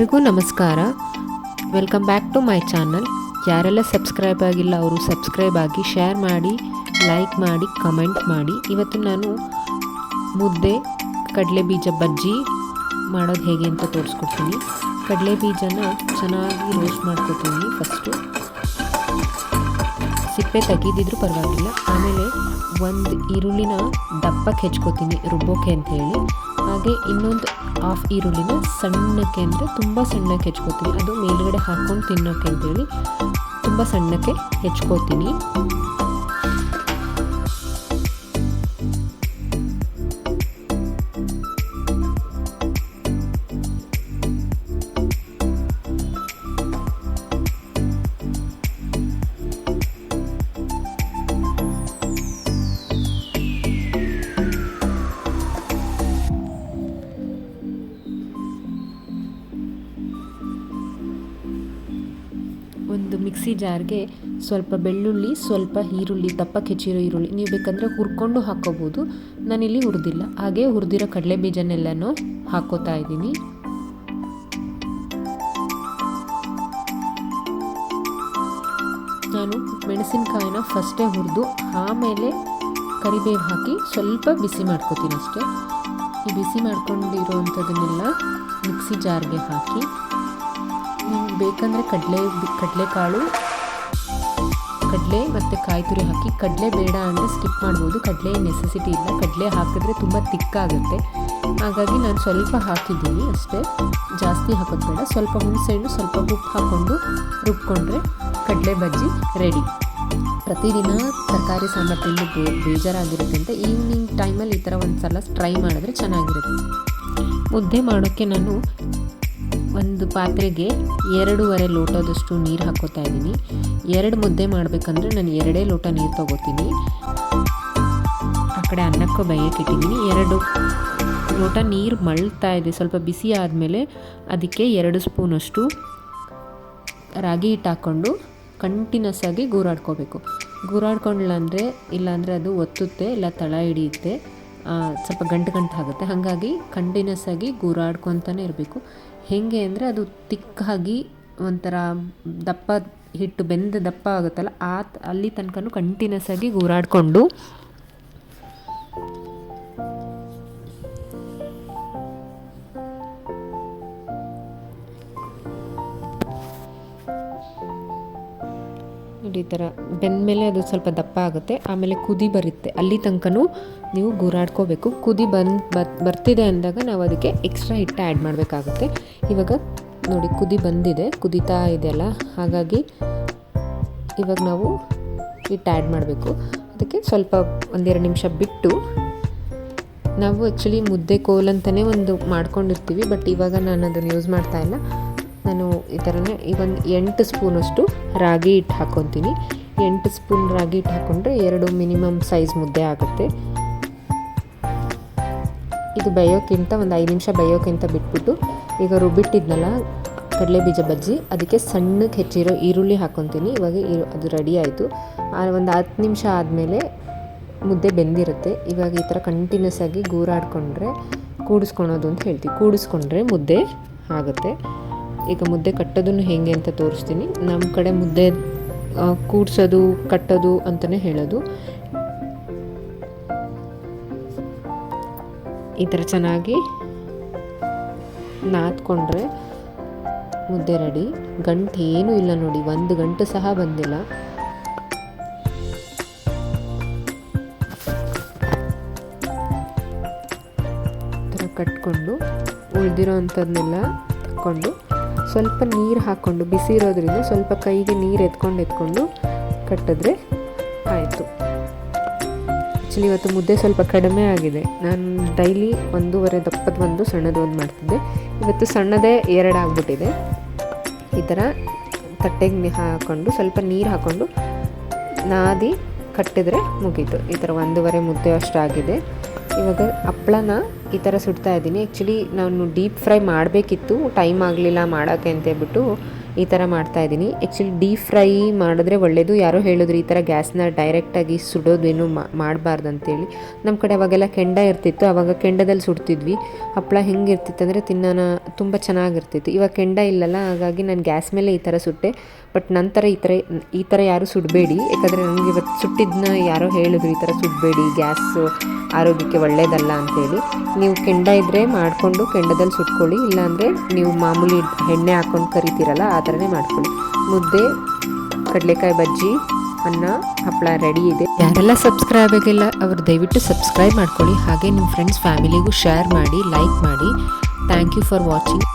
ಎಲ್ರಿಗೂ ನಮಸ್ಕಾರ. Welcome back to my channel ಯಾರೆಲ್ಲ ಸಬ್ಸ್ಕ್ರೈಬ್ ಆಗಿಲ್ಲ, ಅವರು ಸಬ್ಸ್ಕ್ರೈಬ್ ಆಗಿ ಶೇರ್ ಮಾಡಿ ಲೈಕ್ ಮಾಡಿ ಕಮೆಂಟ್ ಮಾಡಿ. ಇವತ್ತು ನಾನು ಮುದ್ದೆ, ಕಡಲೆ ಬೀಜ ಬಜ್ಜಿ ಮಾಡೋದು ಹೇಗೆ ಅಂತ ತೋರಿಸ್ಕೊಡ್ತೀನಿ. ಕಡಲೆ ಬೀಜನ ಚೆನ್ನಾಗಿ ರೋಸ್ಟ್ ಮಾಡ್ಕೊತೀನಿ ಫಸ್ಟು ಸಿಪ್ಪೆ ತೆಗೆದಿದ್ರು ಪರವಾಗಿಲ್ಲ. ಆಮೇಲೆ ಒಂದು ಈರುಳ್ಳಿನ ದಪ್ಪಕ್ಕೆ ಹೆಚ್ಕೋತೀನಿ, ರುಬ್ಬೋಕೆ ಅಂತ ಹೇಳಿ. ಹಾಗೆ ಇನ್ನೊಂದು ಹಾಫ್ ಈರುಳ್ಳಿನ ಸಣ್ಣಕ್ಕೆ ಅಂದರೆ ತುಂಬ ಸಣ್ಣಕ್ಕೆ ಹೆಚ್ಕೋತೀನಿ. ಅದು ಮೇಲ್ಗಡೆ ಹಾಕ್ಕೊಂಡು ತಿನ್ನೋಕ್ಕೆ ಅಂತೇಳಿ ತುಂಬ ಸಣ್ಣಕ್ಕೆ ಹೆಚ್ಕೋತೀನಿ. ಒಂದು ಮಿಕ್ಸಿ ಜಾರ್ಗೆ ಸ್ವಲ್ಪ ಬೆಳ್ಳುಳ್ಳಿ, ಸ್ವಲ್ಪ ಈರುಳ್ಳಿ ದಪ್ಪಕ್ಕೆ ಹೆಚ್ಚಿರೋ ಈರುಳ್ಳಿ, ನೀವು ಬೇಕಂದರೆ ಹುರ್ಕೊಂಡು ಹಾಕ್ಕೋಬೋದು ನಾನಿಲ್ಲಿ ಹುರಿದಿಲ್ಲ. ಹಾಗೆ ಹುರಿದಿರೋ ಕಡಲೆ ಬೀಜನೆಲ್ಲನೂ ಹಾಕೋತಾ ಇದ್ದೀನಿ. ನಾನು ಮೆಣಸಿನಕಾಯಿನ ಫಸ್ಟೇ ಹುರಿದು ಆಮೇಲೆ ಕರಿಬೇವು ಹಾಕಿ ಸ್ವಲ್ಪ ಬಿಸಿ ಮಾಡ್ಕೋತೀನಿ ಅಷ್ಟೇ. ಈ ಬಿಸಿ ಮಾಡ್ಕೊಂಡಿರೋ ಅಂಥದ್ದನ್ನೆಲ್ಲ ಮಿಕ್ಸಿ ಜಾರ್ಗೆ ಹಾಕಿ ಬೇಕಂದರೆ ಕಡಲೆ ಕಡಲೆಕಾಳು, ಕಡಲೆ ಮತ್ತು ಕಾಯಿ ತುರಿ ಹಾಕಿ, ಕಡಲೆ ಬೇಡ ಅಂದರೆ ಸ್ಕಿಪ್ ಮಾಡ್ಬೋದು. ಕಡಲೆ ನೆಸೆಸಿಟಿ ಇಲ್ಲ. ಕಡಲೆ ಹಾಕಿದ್ರೆ ತುಂಬ ತಿಕ್ಕಾಗುತ್ತೆ ಹಾಗಾಗಿ ನಾನು ಸ್ವಲ್ಪ ಹಾಕಿದ್ದೀನಿ ಅಷ್ಟೇ. ಜಾಸ್ತಿ ಹಾಕೋದು ಬೇಡ. ಸ್ವಲ್ಪ ಹುಣಸೆಹಣ್ಣು ಸ್ವಲ್ಪ ಉಪ್ಪು ಹಾಕ್ಕೊಂಡು ರುಬ್ಕೊಂಡ್ರೆ ಕಡಲೆ ಬಜ್ಜಿ ರೆಡಿ ಪ್ರತಿದಿನ ತರಕಾರಿ ಸಾಂಬಾರು ತಿಂದು ಬೇಜಾರಾಗಿರುತ್ತೆ ಅಂತ ಈವ್ನಿಂಗ್ ಟೈಮಲ್ಲಿ ಈ ಥರ ಒಂದು ಸಲ ಟ್ರೈ ಮಾಡಿದ್ರೆ ಚೆನ್ನಾಗಿರುತ್ತೆ. ಮುದ್ದೆ ಮಾಡೋಕ್ಕೆ ನಾನು ಒಂದು ಪಾತ್ರೆಗೆ ಎರಡೂವರೆ ಲೋಟದಷ್ಟು ನೀರು ಹಾಕೋತಾ ಇದ್ದೀನಿ. ಎರಡು ಮುದ್ದೆ ಮಾಡಬೇಕಂದ್ರೆ ನಾನು ಎರಡೇ ಲೋಟ ನೀರು ತೊಗೋತೀನಿ. ಆ ಕಡೆ ಅನ್ನಕ್ಕೂ ಬೈಯಕ್ಕಿಟ್ಟಿದ್ದೀನಿ ಎರಡು ಲೋಟ ನೀರು ಮಳ್ತಾ ಇದೆ. ಸ್ವಲ್ಪ ಬಿಸಿ ಆದಮೇಲೆ ಅದಕ್ಕೆ ಎರಡು ಸ್ಪೂನಷ್ಟು ರಾಗಿ ಹಿಟ್ಟು ಹಾಕ್ಕೊಂಡು ಕಂಟಿನ್ಯೂಸ್ ಆಗಿ ಗೂರಾಡ್ಕೋಬೇಕು. ಗೂರಾಡ್ಕೊಂಡ್ಲಂದ್ರೆ ಇಲ್ಲಾಂದರೆ ಅದು ಒತ್ತುತ್ತೆ, ಇಲ್ಲ ತಳ ಹಿಡಿಯುತ್ತೆ. ಸ್ವಲ್ಪ ಗಂಟು ಗಂಟು ಆಗುತ್ತೆ. ಹಾಗಾಗಿ ಕಂಟಿನ್ಯೂಸ್ ಆಗಿ ಗೂರಾಡ್ಕೊತಾನೆ ಇರಬೇಕು. ಹೇಗೆ ಅಂದರೆ ಅದು ತಿಕ್ಕಾಗಿ ಒಂಥರ ದಪ್ಪ ಹಿಟ್ಟು ಬೆಂದ ದಪ್ಪ ಆಗುತ್ತಲ್ಲ ಆ ಅಲ್ಲಿ ತನಕನೂ ಕಂಟಿನ್ಯೂಸ್ ಆಗಿ ಗೂರಾಡಿಕೊಂಡು ನೋಡಿ ಈ ಥರ. ಬೆಂದಮೇಲೆ ಅದು ಸ್ವಲ್ಪ ದಪ್ಪ ಆಗುತ್ತೆ. ಆಮೇಲೆ ಕುದಿ ಬರುತ್ತೆ. ಅಲ್ಲಿ ತನಕನೂ ನೀವು ಗೂರಾಡ್ಕೋಬೇಕು. ಕುದಿ ಬಂದು ಬರ್ತಿದೆ ಅಂದಾಗ ನಾವು ಅದಕ್ಕೆ ಎಕ್ಸ್ಟ್ರಾ ಹಿಟ್ಟು ಆ್ಯಡ್ ಮಾಡಬೇಕಾಗುತ್ತೆ. ಇವಾಗ ನೋಡಿ ಕುದಿ ಬಂದಿದೆ. ಕುದಿತಾ ಇದೆಯಲ್ಲ ಹಾಗಾಗಿ ಇವಾಗ ನಾವು ಹಿಟ್ಟು ಆ್ಯಡ್ ಮಾಡಬೇಕು. ಅದಕ್ಕೆ ಸ್ವಲ್ಪ ಒಂದೆರಡು ನಿಮಿಷ ಬಿಟ್ಟು ನಾವು ಆ್ಯಕ್ಚುಲಿ ಮುದ್ದೆ ಕೋಲ್ ಅಂತಲೇ ಒಂದು ಮಾಡ್ಕೊಂಡಿರ್ತೀವಿ. ಬಟ್ ಇವಾಗ ನಾನು ಅದನ್ನು ಯೂಸ್ ಮಾಡ್ತಾ ಇಲ್ಲ. ನಾನು ಈ ಥರನೇ ಈಗ ಒಂದು ಎಂಟು ಸ್ಪೂನಷ್ಟು ರಾಗಿ ಹಿಟ್ಟು ಹಾಕ್ಕೊತೀನಿ. ಎಂಟು ಸ್ಪೂನ್ ರಾಗಿ ಹಿಟ್ಟು ಹಾಕ್ಕೊಂಡ್ರೆ ಎರಡು ಮಿನಿಮಮ್ ಸೈಜ್ ಮುದ್ದೆ ಆಗುತ್ತೆ. ಇದು ಬೇಯೋಕ್ಕಿಂತ ಒಂದು ಐದು ನಿಮಿಷ ಬೇಯೋಕ್ಕಿಂತ ಬಿಟ್ಬಿಟ್ಟು ಈಗ ರುಬ್ಬಿಟ್ಟಿದ್ನಲ್ಲ ಕಡಲೆ ಬೀಜ ಬಜ್ಜಿ, ಅದಕ್ಕೆ ಸಣ್ಣಕ್ಕೆ ಹೆಚ್ಚಿರೋ ಈರುಳ್ಳಿ ಹಾಕ್ಕೊತೀನಿ. ಇವಾಗ ಅದು ರೆಡಿ ಆಯಿತು. ಒಂದು ಹತ್ತು ನಿಮಿಷ ಆದಮೇಲೆ ಮುದ್ದೆ ಬೆಂದಿರುತ್ತೆ. ಇವಾಗ ಈ ಥರ ಕಂಟಿನ್ಯೂಸ್ ಆಗಿ ಗೂರಾಡ್ಕೊಂಡ್ರೆ ಕೂಡಿಸ್ಕೊಳೋದು ಅಂತ ಹೇಳ್ತೀವಿ. ಕೂಡಿಸ್ಕೊಂಡ್ರೆ ಮುದ್ದೆ ಆಗುತ್ತೆ. ಈಗ ಮುದ್ದೆ ಕಟ್ಟೋದನ್ನು ಹೇಗೆ ಅಂತ ತೋರಿಸ್ತೀನಿ. ನಮ್ಮ ಕಡೆ ಮುದ್ದೆ ಕೂಡ್ಸೋದು, ಕಟ್ಟೋದು ಅಂತಲೇ ಹೇಳೋದು. ಈ ಥರ ಚೆನ್ನಾಗಿ ನಾದ್ಕೊಂಡ್ರೆ ಮುದ್ದೆ ರೆಡಿ. ಗಂಟು ಏನೂ ಇಲ್ಲ ನೋಡಿ, ಒಂದು ಗಂಟು ಸಹ ಬಂದಿಲ್ಲ. ಥರ ಕಟ್ಕೊಂಡು ಉಳಿದಿರೋ ಅಂಥದ್ದನ್ನೆಲ್ಲ ತಗೊಂಡು ಸ್ವಲ್ಪ ನೀರು ಹಾಕ್ಕೊಂಡು ಬಿಸಿ ಇರೋದ್ರಿಂದ ಸ್ವಲ್ಪ ಕೈಗೆ ನೀರು ಎತ್ಕೊಂಡು ಎತ್ಕೊಂಡು ಕಟ್ಟಿದ್ರೆ ಆಯಿತು. ಆ್ಯಕ್ಚುಲಿ ಇವತ್ತು ಮುದ್ದೆ ಸ್ವಲ್ಪ ಕಡಿಮೆ ಆಗಿದೆ. ನಾನು ಡೈಲಿ ಒಂದೂವರೆ ದಪ್ಪದ ಒಂದು ಸಣ್ಣದು ಒಂದು ಮಾಡ್ತಿದ್ದೆ. ಇವತ್ತು ಸಣ್ಣದೇ ಎರಡು ಆಗಿಬಿಟ್ಟಿದೆ. ಈ ಥರ ತಟ್ಟೆಗೆ ಹಾಕ್ಕೊಂಡು ಸ್ವಲ್ಪ ನೀರು ಹಾಕ್ಕೊಂಡು ನಾದಿ ಕಟ್ಟಿದ್ರೆ ಮುಗೀತು. ಈ ಥರ ಒಂದೂವರೆ ಮುದ್ದೆ ಅಷ್ಟಾಗಿದೆ ಇವಾಗ ಹಪ್ಪಳನ ಈ ಥರ ಸುಡ್ತಾ ಇದ್ದೀನಿ. ಆ್ಯಕ್ಚುಲಿ ನಾನು ಡೀಪ್ ಫ್ರೈ ಮಾಡಬೇಕಿತ್ತು. ಟೈಮ್ ಆಗಲಿಲ್ಲ ಮಾಡೋಕ್ಕೆ ಅಂತ ಹೇಳ್ಬಿಟ್ಟು ಈ ಥರ ಮಾಡ್ತಾ ಇದ್ದೀನಿ. ಆ್ಯಕ್ಚುಲಿ ಡೀಪ್ ಫ್ರೈ ಮಾಡಿದ್ರೆ ಒಳ್ಳೆಯದು ಯಾರೋ ಹೇಳಿದ್ರು ಈ ಥರ ಗ್ಯಾಸ್ನ ಡೈರೆಕ್ಟಾಗಿ ಸುಡೋದೇನು ಮಾಡಬಾರ್ದು ಅಂತೇಳಿ. ನಮ್ಮ ಕಡೆ ಅವಾಗೆಲ್ಲ ಕೆಂಡ ಇರ್ತಿತ್ತು. ಅವಾಗ ಕೆಂಡದಲ್ಲಿ ಸುಡ್ತಿದ್ವಿ. ಹಪ್ಪಳ ಹೆಂಗಿರ್ತಿತ್ತು ಅಂದರೆ ತಿನ್ನೋಣ ತುಂಬ ಚೆನ್ನಾಗಿರ್ತಿತ್ತು. ಇವಾಗ ಕೆಂಡ ಇಲ್ಲಲ್ಲ, ಹಾಗಾಗಿ ನಾನು ಗ್ಯಾಸ್ ಮೇಲೆ ಈ ಥರ ಸುಟ್ಟೆ. ಬಟ್ ನಂತರ ಈ ಥರ ಈ ಥರ ಯಾರೂ ಸುಡಬೇಡಿ. ಯಾಕಂದರೆ ನನಗೆ ಇವತ್ತು ಸುಟ್ಟಿದ್ದನ್ನ ಯಾರೋ ಹೇಳಿದ್ರು ಈ ಥರ ಸುಡಬೇಡಿ. ಗ್ಯಾಸು ಆರೋಗ್ಯಕ್ಕೆ ಒಳ್ಳೇದಲ್ಲ ಅಂತೇಳಿ. ನೀವು ಕೆಂಡ ಇದ್ದರೆ ಮಾಡಿಕೊಂಡು ಕೆಂಡದಲ್ಲಿ ಸುಟ್ಕೊಳ್ಳಿ. ಇಲ್ಲಾಂದರೆ ನೀವು ಮಾಮೂಲಿ ಎಣ್ಣೆ ಹಾಕ್ಕೊಂಡು ಕರಿತೀರಲ್ಲ ಥರನೇ ಮಾಡ್ಕೊಳ್ಳಿ. ಮುದ್ದೆ, ಕಡಲೆಕಾಯಿ ಬಜ್ಜಿ, ಅನ್ನ ಹಪ್ಪಳ ರೆಡಿ ಇದೆ. ಯಾರೆಲ್ಲ ಸಬ್ಸ್ಕ್ರೈಬ್ ಆಗಿಲ್ಲ, ಅವರು ದಯವಿಟ್ಟು ಸಬ್ಸ್ಕ್ರೈಬ್ ಮಾಡ್ಕೊಳ್ಳಿ. ಹಾಗೆ ನಿಮ್ಮ ಫ್ರೆಂಡ್ಸ್ ಫ್ಯಾಮಿಲಿಗೂ ಶೇರ್ ಮಾಡಿ ಲೈಕ್ ಮಾಡಿ. Thank you for watching